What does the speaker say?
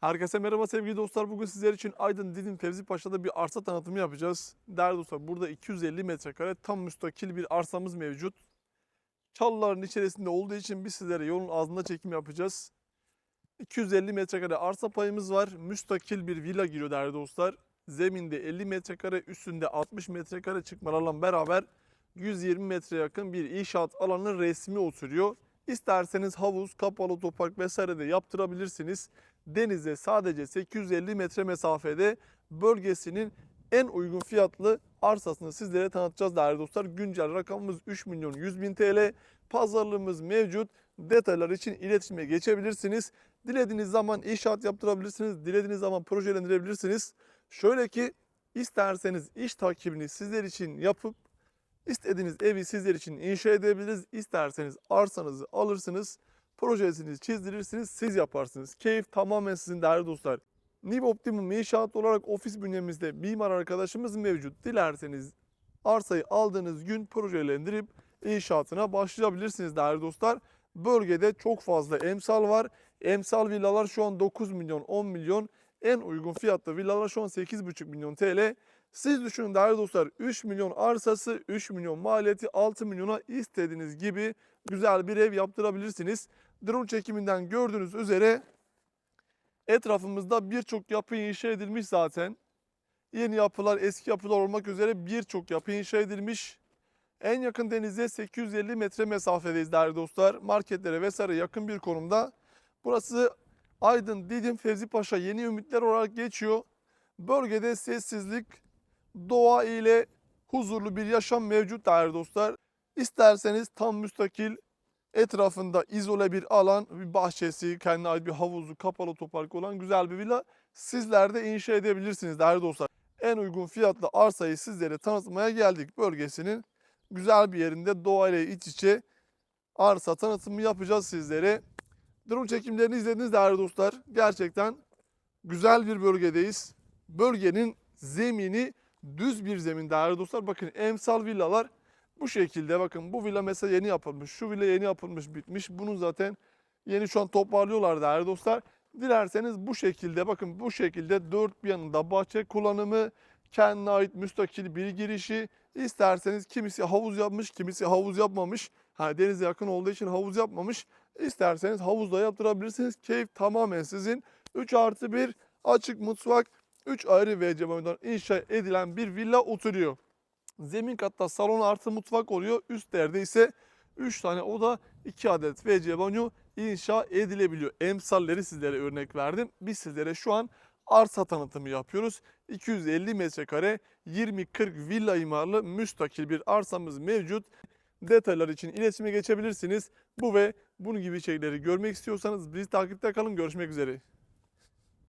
Herkese merhaba sevgili dostlar. Bugün sizler için Aydın Didim Fevzi Paşa'da bir arsa tanıtımı yapacağız. Değerli dostlar burada 250 metrekare tam müstakil bir arsamız mevcut. Çalıların içerisinde olduğu için biz sizlere yolun ağzında çekim yapacağız. 250 metrekare arsa payımız var. Müstakil bir villa giriyor değerli dostlar. Zeminde 50 metrekare, üstünde 60 metrekare çıkmalarla beraber 120 metre yakın bir inşaat alanı resmi oturuyor. İsterseniz havuz, kapalı otopark vesaire de yaptırabilirsiniz. Denize sadece 850 metre mesafede bölgesinin en uygun fiyatlı arsasını sizlere tanıtacağız değerli dostlar. Güncel rakamımız 3 milyon 100 bin TL. Pazarlığımız mevcut. Detaylar için iletişime geçebilirsiniz. Dilediğiniz zaman inşaat yaptırabilirsiniz. Dilediğiniz zaman projelendirebilirsiniz. Şöyle ki isterseniz iş takibini sizler için yapıp istediğiniz evi sizler için inşa edebiliriz. İsterseniz arsanızı alırsınız. Projesini çizdirirsiniz, siz yaparsınız. Keyif tamamen sizin değerli dostlar. Niv Optimum İnşaat olarak ofis bünyemizde mimar arkadaşımız mevcut. Dilerseniz arsayı aldığınız gün projelendirip inşaatına başlayabilirsiniz değerli dostlar. Bölgede çok fazla emsal var. Emsal villalar şu an 9 milyon, 10 milyon. En uygun fiyatlı villalar şu an 8,5 milyon TL. Siz düşünün değerli dostlar 3 milyon arsası, 3 milyon maliyeti 6 milyona istediğiniz gibi güzel bir ev yaptırabilirsiniz. Drone çekiminden gördüğünüz üzere etrafımızda birçok yapı inşa edilmiş zaten. Yeni yapılar, eski yapılar olmak üzere birçok yapı inşa edilmiş. En yakın denize 850 metre mesafedeyiz değerli dostlar. Marketlere vesaire yakın bir konumda. Burası Aydın, Didim, Fevzi Paşa Yeni Ümitler olarak geçiyor. Bölgede sessizlik, doğa ile huzurlu bir yaşam mevcut değerli dostlar. İsterseniz tam müstakil etrafında izole bir alan, bir bahçesi, kendine ait bir havuzu, kapalı otopark olan güzel bir villa sizler de inşa edebilirsiniz değerli dostlar. En uygun fiyatlı arsayı sizlere tanıtmaya geldik. Bölgesinin güzel bir yerinde doğayla iç içe arsa tanıtımı yapacağız sizlere. Drone çekimlerini izlediniz değerli dostlar. Gerçekten güzel bir bölgedeyiz. Bölgenin zemini düz bir zemin değerli dostlar. Bakın emsal villalar bu şekilde bakın bu villa mesela yeni yapılmış. Şu villa yeni yapılmış bitmiş. Bunun zaten yeni şu an toparlıyorlar değerli dostlar. Dilerseniz bu şekilde bakın bu şekilde dört bir yanında bahçe kullanımı kendine ait müstakil bir girişi. İsterseniz kimisi havuz yapmış kimisi havuz yapmamış. Ha, denize yakın olduğu için havuz yapmamış. İsterseniz havuzda yaptırabilirsiniz. Keyif tamamen sizin. 3 artı 1 açık mutfak 3 ayrı WC banyodan inşa edilen bir villa oturuyor. Zemin katta salon artı mutfak oluyor. Üst yerde ise 3 tane oda 2 adet WC banyo inşa edilebiliyor. Emsalleri sizlere örnek verdim. Biz sizlere şu an arsa tanıtımı yapıyoruz. 250 metrekare 20-40 villa imarlı müstakil bir arsamız mevcut. Detaylar için iletişime geçebilirsiniz. Bu ve bunun gibi şeyleri görmek istiyorsanız bizi takipte kalın. Görüşmek üzere.